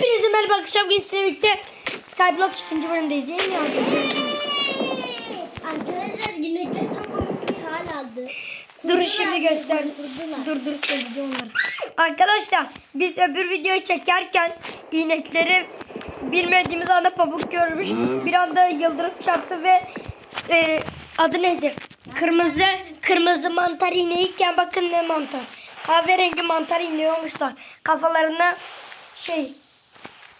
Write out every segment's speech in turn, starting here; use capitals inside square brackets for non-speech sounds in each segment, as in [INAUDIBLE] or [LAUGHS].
Hepinize merhaba arkadaşlar. Bugün sizinle birlikte Skyblock ikinci bölümdeyiz değil mi ya? Arkadaşlar yine çok komik bir hal aldı. Dur şimdi göster. Dur dur söyleyeceğim onları. Arkadaşlar biz öbür videoyu çekerken inekleri bilmediğimiz anda pamuk görmüş. Bir anda yıldırım çarptı ve e, adı neydi? Kırmızı kırmızı mantar ineğiyken bakın ne mantar. Kahverengi mantar ineği olmuşlar. Kafalarına şey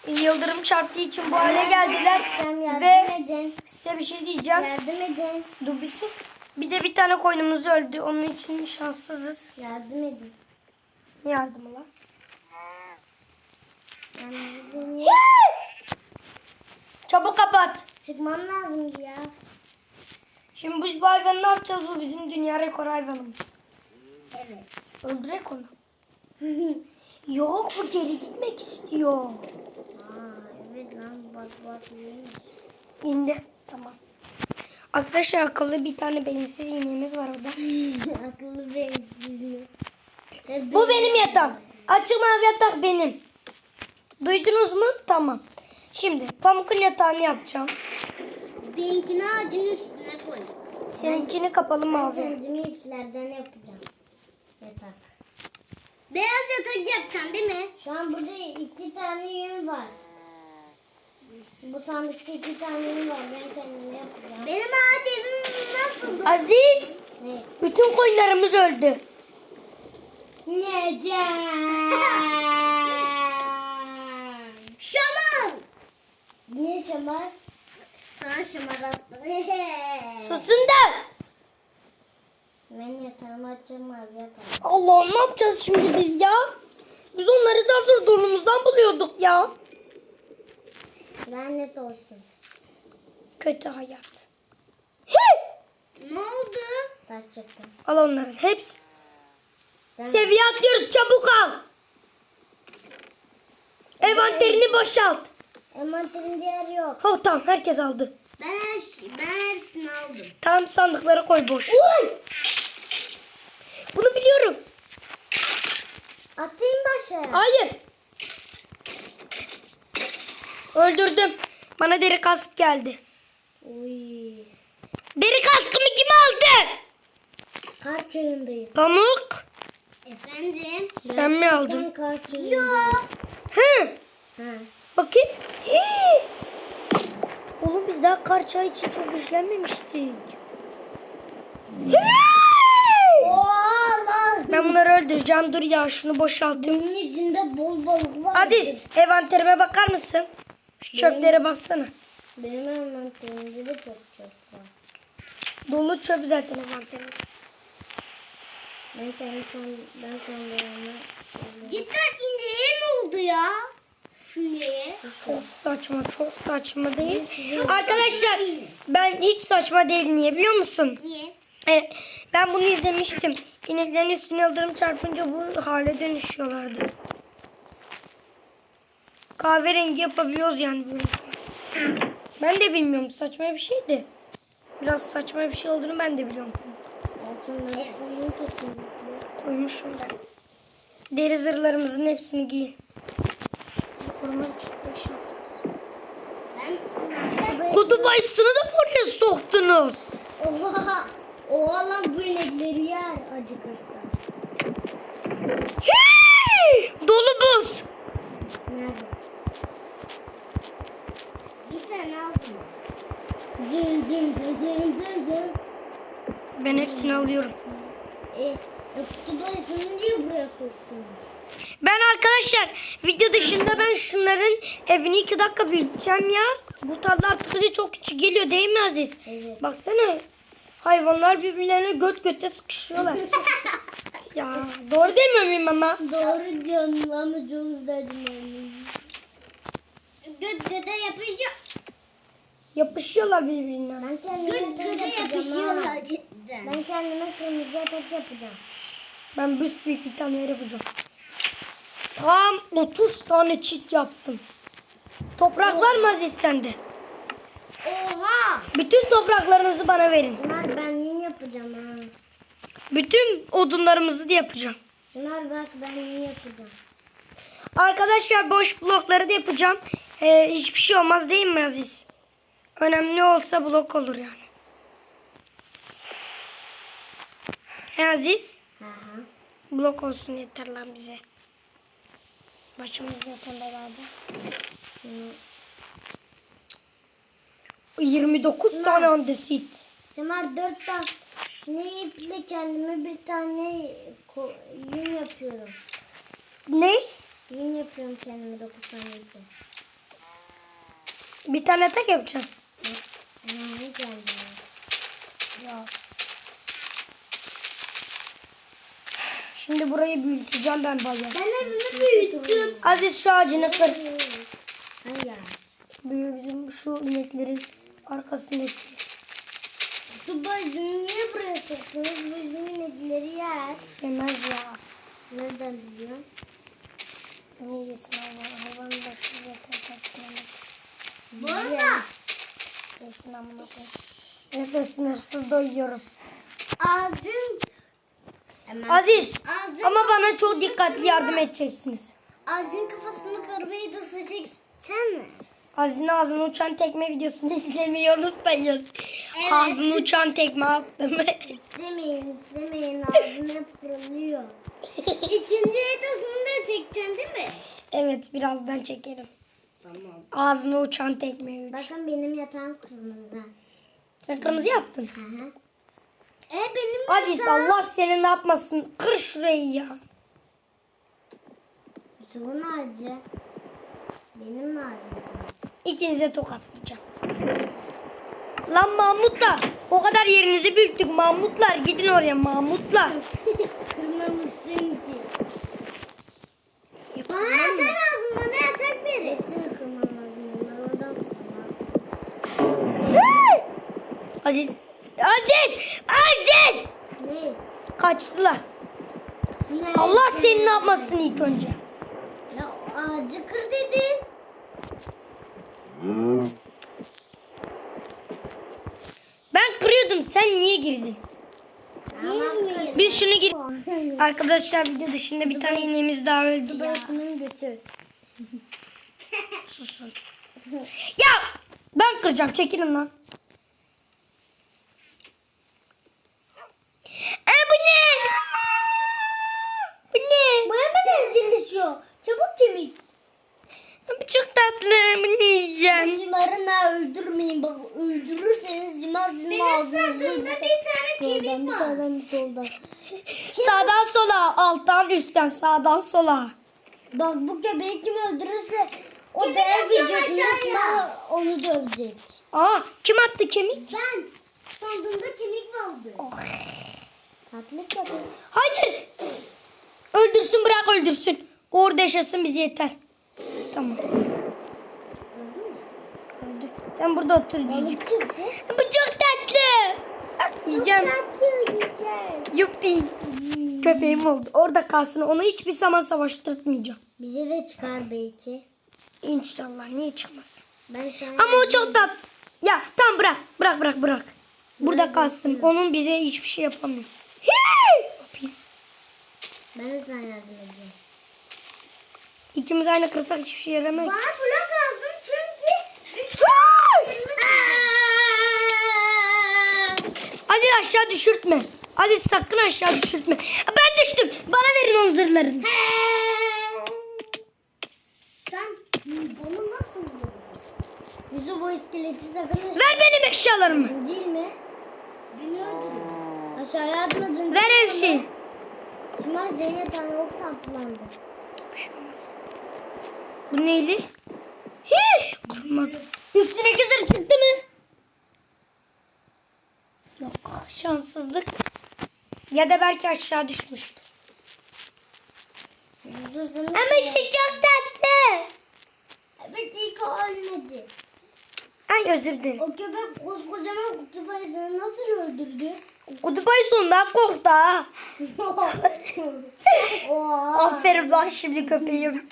yıldırım çarptığı için bu hale geldiler yardım ve edin. size bir şey diyeceğim. Yardım edin. Dur bir sus. Bir de bir tane koyunumuz öldü. Onun için şanssızız. Yardım edin. Ne yardımı lan? Yardım edin. Çabuk kapat. Çıkmam lazım ya. Şimdi biz bu hayvanı ne yapacağız? Bu bizim dünya rekor hayvanımız. Evet. Öldürek onu. [LAUGHS] Yok bu geri gitmek istiyor. Bak. İndi. Tamam. Arkadaşlar akıllı bir tane beyinsiz iğnemiz var orada. [LAUGHS] Akıllı bensiz mi? E, Bu benim yatağım. Açık mavi yatak benim. Duydunuz mu? Tamam. Şimdi Pamuk'un yatağını yapacağım. Benimkini ağacın üstüne koy. Seninkini kapalı mavi. Kendimi iplerden yapacağım. Yatak. Beyaz yatak yapacaksın değil mi? Şu an burada iki tane yün var. Bu sandıkta iki tane var. Ben kendime yapacağım. Benim ağaç evim nasıl? Aziz. Ne? Bütün koyunlarımız öldü. Neden? [LAUGHS] Şamar! Niye şamar? Sana şamar attım. [LAUGHS] Susun da. ben yatağımı açacağım abi yaparım. Allah'ım ne yapacağız şimdi biz ya? Biz onları zar zor donumuzdan buluyorduk ya. Lanet olsun. Kötü hayat. Hey! Ne oldu? Taş çıktı. Al onların hepsi. Sen Seviye atlıyoruz çabuk al. Envanterini boşalt. envanterimde yer yok. Ha tamam herkes aldı. Ben, her, ben hepsini aldım. Tamam sandıklara koy boş. Bunu biliyorum. Atayım başa. Hayır. Öldürdüm. Bana deri kask geldi. Uy. Deri kaskımı kim aldı? Kar çağındayız. Pamuk. Efendim? Sen mi aldın? Kar çağındayız. Hı. Ha. Bakayım. Hii. Oğlum biz daha kar çağı için çok güçlenmemiştik. Ben bunları öldüreceğim. Dur ya şunu boşaltayım. Bunun içinde bol balık var. Hadi envanterime bakar mısın? Şu çöplere baksana. Benim envanterimde de çok çok var. Dolu çöp zaten envanterim. Ben kendi san, ben sandığımı şöyle... Cidden indirim oldu ya. Şuraya. Çok saçma, çok saçma değil. Arkadaşlar ben hiç saçma değil. Niye biliyor musun? Niye? E, ben bunu izlemiştim. İneklerin üstüne yıldırım çarpınca bu hale dönüşüyorlardı. Kahverengi yapabiliyoruz yani böyle. Ben de bilmiyorum. Saçma bir şeydi. Biraz saçma bir şey olduğunu ben de biliyorum. Altınları koyun kesinlikle. Koymuşum ben. Deri zırhlarımızın hepsini. Ben... Kutup ayısını da buraya soktunuz. Oha! Oha lan bu inekleri yer acıkırsa. Hii! Dolu buz. Nerede? Bir tane aldım. Cın cın cın cın cın cın. Ben hepsini alıyorum. E, e kutup ayısını niye buraya soktunuz? Ben arkadaşlar video dışında ben şunların evini iki dakika büyüteceğim ya. Bu tarla artık bize çok küçük geliyor değil mi Aziz? Evet. Baksana hayvanlar birbirlerine göt göte sıkışıyorlar. [LAUGHS] ya doğru demiyor muyum ama? Doğru diyorsun ama çok saçma. Göt göte yapınca Yapışıyorlar birbirine. ben kendime göt göte yapışıyorlar cidden. Ben kendime kırmızı yatak yapacağım. Ben büyük bir tane yer yapacağım. Tam 30 tane çit yaptım. Toprak var mı Aziz sende? Oha! Bütün topraklarınızı bana verin. Simar ben yün yapacağım ha. Bütün odunlarımızı da yapacağım. Simar bak ben yün yapacağım. Arkadaşlar boş blokları da yapacağım. Ee, hiçbir şey olmaz değil mi Aziz? Önemli olsa blok olur yani. He Aziz? Hı hı. Blok olsun yeter lan bize. Başımız zaten belada. Hı. 29 tane andesit. Simar dört tane ne iple kendime bir tane yün yapıyorum. Ne? Yün yapıyorum kendime dokuz tane iple. Bir tane tek yapacağım. Ne geldi ya? Şimdi burayı büyüteceğim ben bayağı. Ben evimi büyüttüm. Aziz şu ağacını kır. Büyü bizim şu ineklerin arkasındaki. Dubai niye buraya soktunuz? Bizim inekleri yer. Yemez ya. Nereden biliyorsun? Niye yesin hayvan? Hayvanın başı zaten kaçsın. Bu arada Yesin amına koyayım. Evet sınırsız doyuyoruz. ağzın Hemen. Aziz Ağzın ama bana çok dikkatli kırma. yardım edeceksiniz. Ağzın kafasını kırmayı da seçeceksin mi? Aziz'in ağzına uçan tekme videosunu [LAUGHS] izlemeyi unutmayın. Ağzına uçan tekme attım. [LAUGHS] İstemeyin istemeyin ağzım hep kırılıyor. Üçüncü [LAUGHS] edasını da çekeceksin değil mi? evet birazdan çekerim. Tamam. Ağzına uçan tekme üç. Bakın benim yatağım kırmızı. Sen kırmızı yaptın. Hı hı. E benim Aziz Allah seni ne yapmasın. Kır şurayı ya. Suyun ağacı. Benim mi ağacım sanki? İkinize tokatlayacağım. Lan Mahmutlar. O kadar yerinizi büyüttük Mahmutlar. Gidin oraya Mahmutlar. [LAUGHS] Kırmamışsın ki. Bana yatak lazım, bana yatak verin. Aziz. Aziz. Aziz. Ne? Kaçtılar. ne? Allah seni ne yapmasın ilk önce. Ya ağacı kır dedin. Ben kırıyordum. Sen niye girdin? Biz şunu gir. Arkadaşlar video dışında bir tane ineğimiz daha öldü ya. Susun. Ya ben kıracağım. Çekilin lan. E bu ne? Bu ne? Bu hemen evcilleşiyor. Çabuk kemik. Bu çok tatlı. Bunu yiyeceğim. Zimar'ını öldürmeyin bak öldürürseniz Zimar sizin ağzınızı. Benim bir tane kemik var. Sağdan soldan. [LAUGHS] Sağdan sola, alttan üstten, sağdan sola. Bak bu köpeği kim öldürürse o değer videosunda Zimar onu dövecek. Aa, kim attı kemik? Ben sandığımda kemik vardı. Tatlı köpek. Hayır. Öldürsün bırak öldürsün. Orada yaşasın bize yeter. Tamam. Öldü. Sen burada otur çıktı. Bu çok tatlı. Yiyeceğim. Yuppi. Köpeğim oldu. Orada kalsın. Onu hiçbir zaman savaştırtmayacağım. Bize de çıkar belki. İnşallah. Niye çıkmasın? Ben sana Ama o çok tat. Ya tamam bırak. Bırak bırak bırak. Burada kalsın. Onun bize hiçbir şey yapamıyor. Hii! Pis. ben de sana yardım edeceğim. İkimiz aynı kırsak hiçbir şey yaramaz. Bana blok lazım çünkü Aziz aşağı düşürtme. Aziz sakın aşağı düşürtme. Ben düştüm. Bana verin onun zırhlarını. Sen bunu nasıl vurdun? Yüzü bu iskeleti sakın Ver benim eşyalarımı. Değil mi? Öldürdün. Aşağıya atmadın. Ver her şeyi. Şimal Zeynep tane ok saplandı. Bir şey olmaz. Bu neyli? Hiç kırmaz. Üstündeki zırh çıktı mı? Yok şanssızlık. Ya da belki aşağı düşmüştür. Ama şu çok tatlı. Evet ilk ölmedi. Ay özür dilerim. O köpek koskocaman kutup ayısını nasıl öldürdü? Kutup ayısından korktu ha. [LAUGHS] Aferin lan şimdi köpeğim.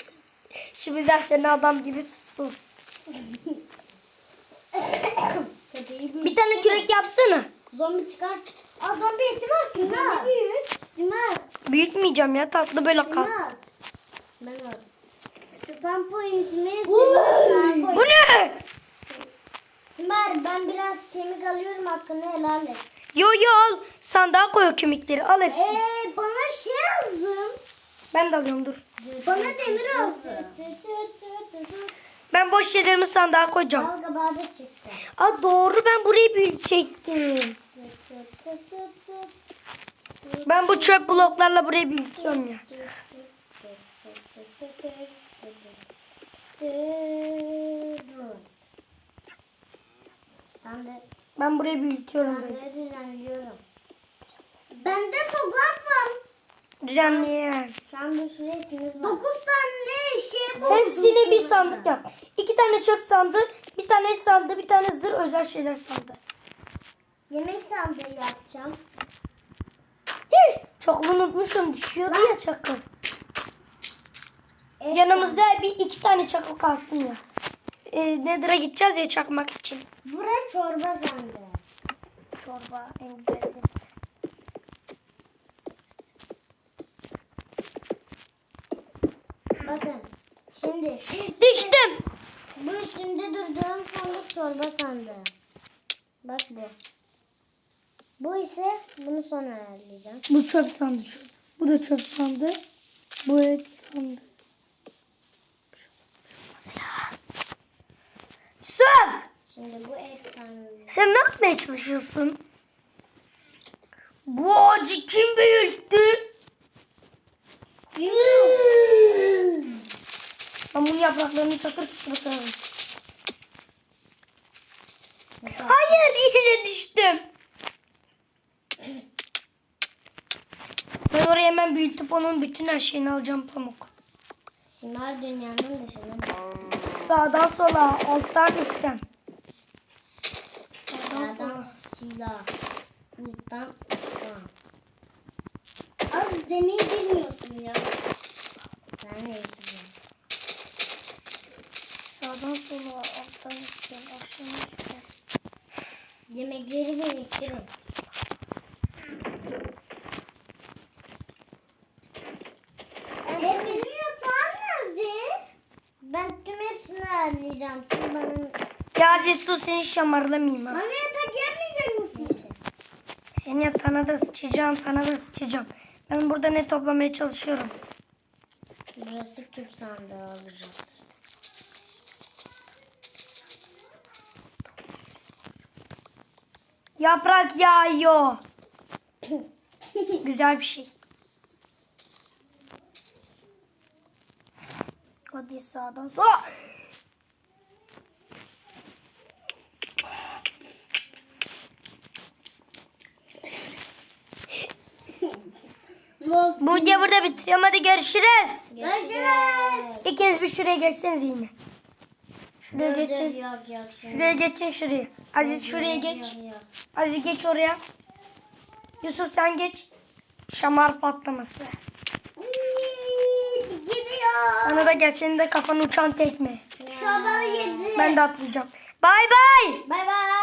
Şimdiden seni adam gibi tuttum. [LAUGHS] Bir tane kürek yapsana. Zombi çıkar. Aa zombi yetemezsin ha. Büyük. Simar. Büyütmeyeceğim ya tatlı böyle. Simar. Ben aldım. Spam pointimi sağa Bu ne? Simar ben biraz kemik alıyorum hakkını helal et. Yo yo al. Sandığa koy o kemikleri. Al hepsini. Eee bana şey yazdım. Ben de alıyorum dur. Bana demir yazdı. Ben boş şeylerimi sandığa koyacağım. Al kabağı da çıktı. Aa doğru ben burayı büyütecektim. Ben bu çöp bloklarla burayı büyütüyorum ya. Ben burayı büyütüyorum sandığı düzenliyorum. Düzenleyen. Şu an bir sürü etimiz var. Dokuz tane şey bu. Hepsini bir sandık yap. İki tane çöp sandığı, bir tane et sandığı, bir tane zırh özel şeyler sandığı. Yemek sandığı yapacağım. Hih, Çok unutmuşum düşüyordu ya çakıl. Et Yanımızda bir iki tane çakıl kalsın ya. Ee, Nether'a gideceğiz ya çakmak için. sandığı. Bura çorba sandığı. Çorba en güzeli. Bakın. Şimdi Düştüm. bu üstünde durduğum sandık çorba sandığı. Bak bu. Bu ise bunu sonra ayarlayacağım. Bu çöp sandığı. Bu da çöp sandığı. Bu et sandığı. Yusuf! Şimdi bu et sandığı. Sen ne yapmaya çalışıyorsun? Bu ağacı kim büyüttü? Ben bunun yapraklarını çatır çatır kırarım. Hayır yine düştüm. Ben oraya hemen büyütüp onun bütün her şeyini alacağım pamuk. Simar dünyanın dışına Sağdan sola, alttan üstten. Sağdan sola. Sağdan silah. Alttan üstten. Az demir bilmiyorsun ya. Sen ne istiyorsun? Sağdan sola, alttan üstten, aşağı üstten. Yemekleri biriktirin. Benim yatağım nerede? Ben tüm hepsini ayarlayacağım. Siz bana... Ya sus seni şamarlamayayım ha. Bana yatak yapmayacak mısın? Senin yatağına da sıçacağım, sana da sıçacağım. Ben burada ne toplamaya çalışıyorum. Burası küp sandığı olacak. Yaprak yağıyor. [LAUGHS] Güzel bir şey. Hadi sağdan sola. Bu videoyu burada bitiriyorum. Hadi görüşürüz. Görüşürüz. İkiniz bir şuraya geçseniz yine. Şuraya geçin. Şimdi. Şuraya geçin şuraya. Aziz şuraya geç. Aziz geç oraya. Yusuf sen geç. Şamar patlaması. Gidiyor. Sana da gel senin de kafan uçan tekme. Şabanı yedi. Ben de atlayacağım. Bay bay. Bay bay.